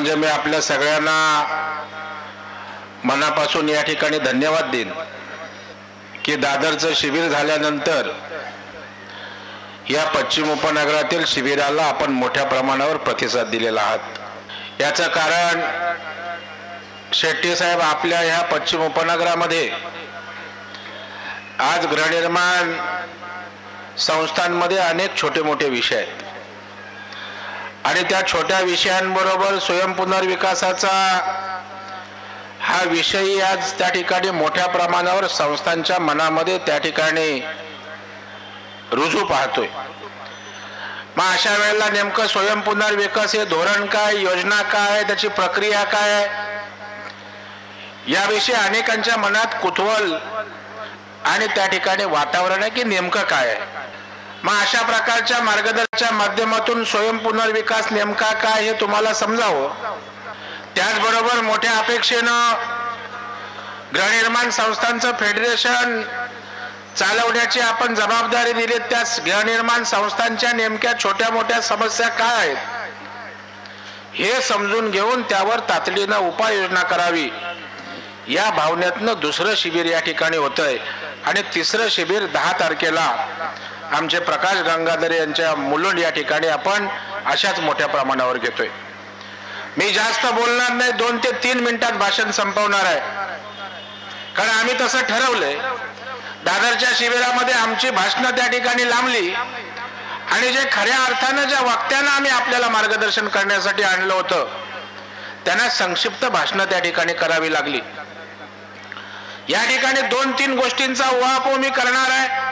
म्हणजे मी आपल्या सगळ्यांना मनापासून या ठिकाणी धन्यवाद देईन की दादरचं शिबिर झाल्यानंतर या पश्चिम उपनगरातील शिबिराला आपण मोठ्या प्रमाणावर प्रतिसाद दिलेला आहात. याचं कारण शेट्टी साहेब आपल्या ह्या पश्चिम उपनगरामध्ये आज गृहनिर्माण संस्थांमध्ये अनेक छोटे मोठे विषय आहेत. आणि त्या छोट्या विषयांबरोबर स्वयंपुनर्विकासाचा हा विषयी आज त्या ठिकाणी मोठ्या प्रमाणावर संस्थांच्या मनामध्ये त्या ठिकाणी रुजू पाहतोय. मग अशा वेळेला नेमकं स्वयंपुनर्विकास हे धोरण काय योजना काय त्याची प्रक्रिया काय? याविषयी अनेकांच्या मनात कुतूहल आणि त्या ठिकाणी वातावरण आहे की नेमकं काय आहे? मग अशा प्रकारच्या मार्गदर्शनाच्या माध्यमातून स्वयंपुनर्विकास नेमका काय हे तुम्हाला समजावं? त्याचबरोबर मोठ्या अपेक्षेनं गृहनिर्माण संस्थांचं फेडरेशन चालवण्याची आपण जबाबदारी दिली त्या गृहनिर्माण संस्थांच्या नेमक्या छोट्या मोठ्या समस्या काय आहेत? हे समजून घेऊन त्यावर तातडीनं उपाययोजना करावी. या भावनेतनं दुसरं शिबिर या ठिकाणी होतंय. आणि तिसरं शिबिर दहा तारखेला. आमचे प्रकाश गंगाधर यांच्या मुलुंड या ठिकाणी आपण अशाच मोठ्या प्रमाणावर घेतोय. मी जास्त बोलणार नाही दोन ते तीन मिनिटात भाषण संपवणार आहे. कारण आम्ही तसं ठरवलंय. दादरच्या शिबिरामध्ये आमची भाषणं त्या ठिकाणी लांबली. आणि जे खऱ्या अर्थानं ज्या वक्त्यानं आम्ही आपल्याला मार्गदर्शन करण्यासाठी आणलं होतं त्यांना संक्षिप्त भाषणं त्या ठिकाणी करावी लागली. या ठिकाणी दोन तीन गोष्टींचा उहापोह मी करणार आहे.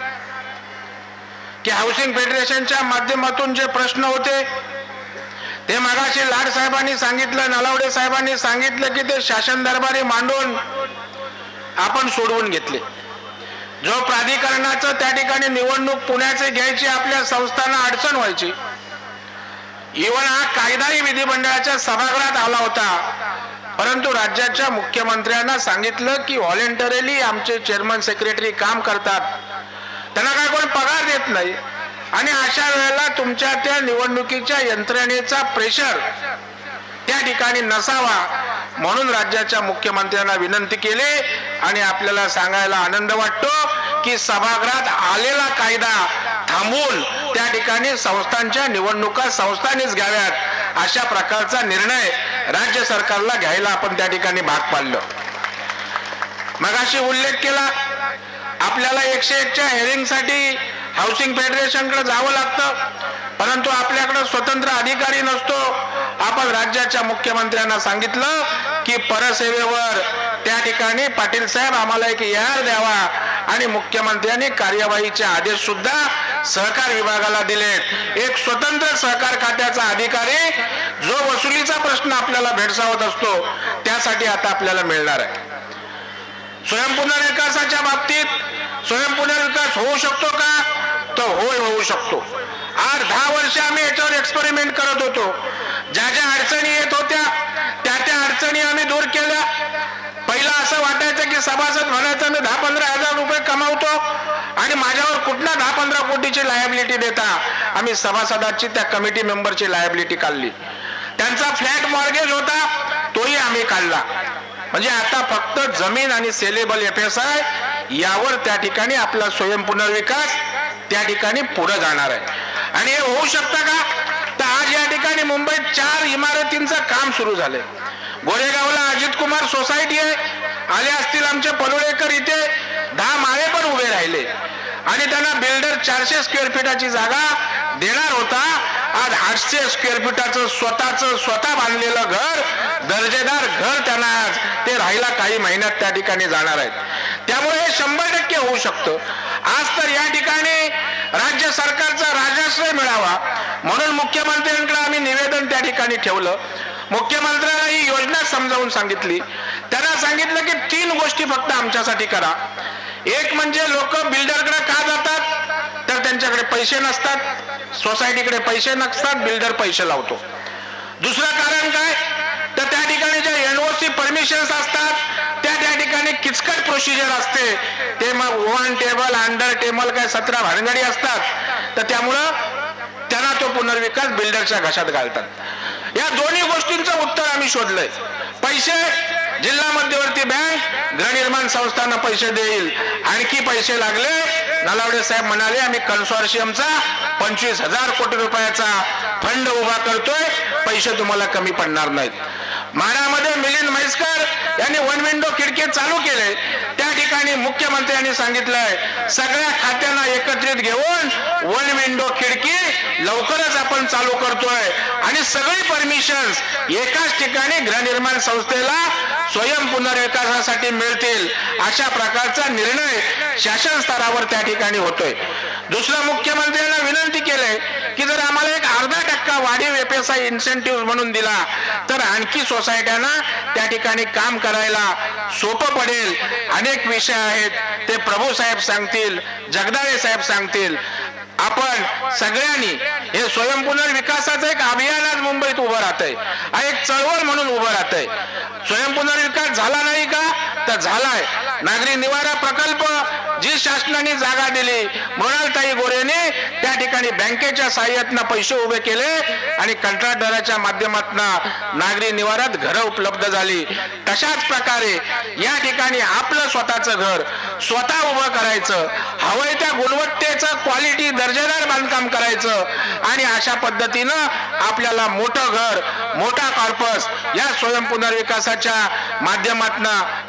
की हाऊसिंग फेडरेशनच्या माध्यमातून जे प्रश्न होते ते मागाशी लाड साहेबांनी सांगितलं नलावडे साहेबांनी सांगितलं की ते शासन दरबारी मांडून आपण सोडवून घेतले. जो प्राधिकरणाचं त्या ठिकाणी निवडणूक पुण्याचे घ्यायची आपल्या संस्थांना अडचण व्हायची इवन हा कायदाही विधिमंडळाच्या सभागृहात आला होता. परंतु राज्याच्या मुख्यमंत्र्यांना सांगितलं की व्हॉलेंटरीली आमचे चेअरमन सेक्रेटरी काम करतात. त्यांना काय कोण पगार देत नाही. आणि अशा वेळेला तुमच्या त्या निवडणुकीच्या यंत्रणेचा प्रेशर त्या ठिकाणी नसावा म्हणून राज्याच्या मुख्यमंत्र्यांना विनंती केली आणि आपल्याला सांगायला आनंद वाटतो की सभागृहात आलेला कायदा थांबवून त्या ठिकाणी संस्थांच्या निवडणुका संस्थांनीच घ्याव्यात अशा प्रकारचा निर्णय राज्य सरकारला घ्यायला आपण त्या ठिकाणी भाग पाडलं. मगाशी उल्लेख केला आपल्याला एकशे एकच्या हेरिंगसाठी हाऊसिंग फेडरेशनकडे जावं लागतं. परंतु आपल्याकडे स्वतंत्र अधिकारी नसतो. आपण राज्याच्या मुख्यमंत्र्यांना सांगितलं की परसेवेवर त्या ठिकाणी पाटील साहेब आम्हाला एक यार द्यावा आणि मुख्यमंत्र्यांनी कार्यवाहीचे आदेश सुद्धा सहकार विभागाला दिलेत. एक स्वतंत्र सहकार खात्याचा अधिकारी जो वसुलीचा प्रश्न आपल्याला भेडसावत असतो त्यासाठी आता आपल्याला मिळणार आहे. स्वयंपुनर्विकासाच्या बाबतीत होऊ शकतो का? तर होय होऊ शकतो. आज दहा वर्ष आम्ही याच्यावर एक्सपेरिमेंट करत होतो. ज्या ज्या अडचणी येत होत्या त्या त्या अडचणी आम्ही दूर केल्या. पहिला असं वाटायचं की सभासद म्हणायचं मी दहा पंधरा हजार रुपये कमावतो आणि माझ्यावर कुठला दहा पंधरा कोटीची लायबिलिटी देता? आम्ही सभासदाची त्या कमिटी मेंबरची लायबिलिटी काढली. त्यांचा फ्लॅट मॉर्गेज होता तोही आम्ही काढला. म्हणजे आता फक्त जमीन आणि सेलेबल एफ एस आय यावर त्या ठिकाणी आपला स्वयंपुनर्विकास त्या ठिकाणी पुढे जाणार आहे. आणि हे होऊ शकतं का? तर आज या ठिकाणी मुंबईत चार इमारतींचं काम सुरू झालंय. गोरेगावला अजित कुमार सोसायटी आहे. आले असतील आमचे पलोळेकर इथे. दहा माळे पण उभे राहिले. आणि त्यांना बिल्डर चारशे स्क्वेअर फीटाची जागा देणार होता. आज आठशे स्क्वेअर फीटाचं स्वतःच स्वतः बांधलेलं घर दर्जेदार घर त्यांना आज ते राहायला काही महिन्यात त्या ठिकाणी जाणार आहेत. त्यामुळे हे शंभर टक्के होऊ शकतं. आज तर या ठिकाणी राज्य सरकारचा राजाश्रय मिळावा. म्हणून मुख्यमंत्र्यांकडे आम्ही निवेदन त्या ठिकाणी ठेवलं. मुख्यमंत्र्याला ही योजना समजावून सांगितली. त्यांना सांगितलं की तीन गोष्टी फक्त आमच्यासाठी करा. एक म्हणजे लोक बिल्डरकडे का जातात? तर त्यांच्याकडे पैसे नसतात. सोसायटीकडे पैसे नसतात बिल्डर पैसे लावतो. दुसरं कारण काय? तर त्या ठिकाणी ज्या एनओसी परमिशन्स असतात किचकट प्रोसिजर असते. ते मग वन टेबल अंडर टेबल काय सतरा भानगडी असतात. तर त्यामुळं त्यांना तो पुनर्विकास बिल्डरच्या घशात घालतात. या दोन्ही गोष्टींचं उत्तर आम्ही शोधलंय. पैसे जिल्हा मध्यवर्ती बँक गृहनिर्माण संस्थांना पैसे देईल. आणखी पैसे लागले. नलावडे साहेब म्हणाले आम्ही कन्सॉर्शियमचा पंचवीस हजार कोटी रुपयाचा फंड उभा करतोय. पैसे तुम्हाला कमी पडणार नाहीत. माढ्यामध्ये मिलिंद म्हैसकर यांनी वन विंडो खिडकी चालू केले. त्या ठिकाणी मुख्यमंत्र्यांनी सांगितलंय सगळ्या खात्यांना एकत्रित घेऊन वन विंडो खिडकी लवकरच आपण चालू करतोय. आणि सगळी परमिशन एकाच ठिकाणी गृहनिर्माण संस्थेला स्वयं पुनर्विकासासाठी मिळतील अशा प्रकारचा निर्णय शासन स्तरावर त्या ठिकाणी होतोय. दुसरं मुख्यमंत्र्यांना विनंती केलंय की जर आम्हाला एक अर्धा टक्का वाढीव एफएसआय इन्सेंटिव्ह म्हणून दिला तर आणखी सोसायट्यांना त्या ठिकाणी काम करायला सोपं पडेल. अनेक विषय आहेत ते प्रभू साहेब सांगतील जगदाळे साहेब सांगतील. आपण सगळ्यांनी हे स्वयंपुनर्विकासाचं एक अभियान आज मुंबईत उभं राहत आहे एक चळवळ म्हणून उभं राहत आहे स्वयंपुनर्विकास झाला नाही का? तर झालाय. नागरी निवारा प्रकल्प जी शासनाने जागा दिली. मृणालताई गोरेने त्या ठिकाणी बँकेच्या साह्यातनं पैसे उभे केले आणि कंत्राटदाराच्या माध्यमातून नागरी निवारात घरं उपलब्ध झाली. तशाच प्रकारे या ठिकाणी आपलं स्वतःचं घर स्वतः उभं करायचं हवंय त्या गुणवत्तेचं क्वालिटी दर्जेदार बांधकाम करायचं आणि अशा पद्धतीनं आपल्याला मोठं घर मोठा कॉर्पस या स्वयं पुनर्विकासाच्या माध्यमातून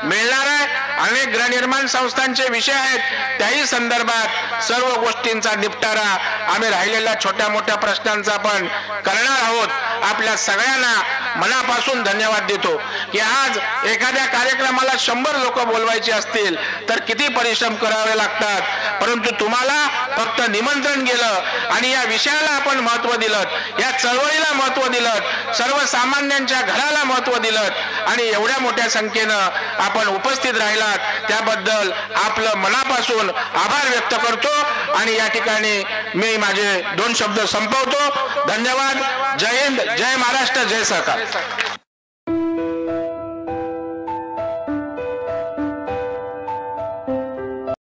मिळणार आहे. अनेक गृहनिर्माण संस्थांचे विषय आहेत. त्याही संदर्भात सर्व गोष्टींचा निपटारा आम्ही राहिलेल्या छोट्या मोठ्या प्रश्नांचा पण करणार आहोत. आपल्या सगळ्यांना मनापासून धन्यवाद देतो की आज एखाद्या कार्यक्रमाला शंभर लोक बोलवायचे असतील तर किती परिश्रम करावे लागतात? परंतु तुम्हाला फक्त निमंत्रण गेलं आणि या विषयाला आपण महत्त्व दिलं या चळवळीला महत्त्व दिलं सर्वसामान्यांच्या घराला महत्त्व दिलं आणि एवढ्या मोठ्या संख्येनं आपण उपस्थित राहिलात. त्याबद्दल आपलं मनापासून आभार व्यक्त करतो आणि या ठिकाणी मी माझे दोन शब्द संपवतो. धन्यवाद. जय हिंद. जय महाराष्ट्र जय सरकार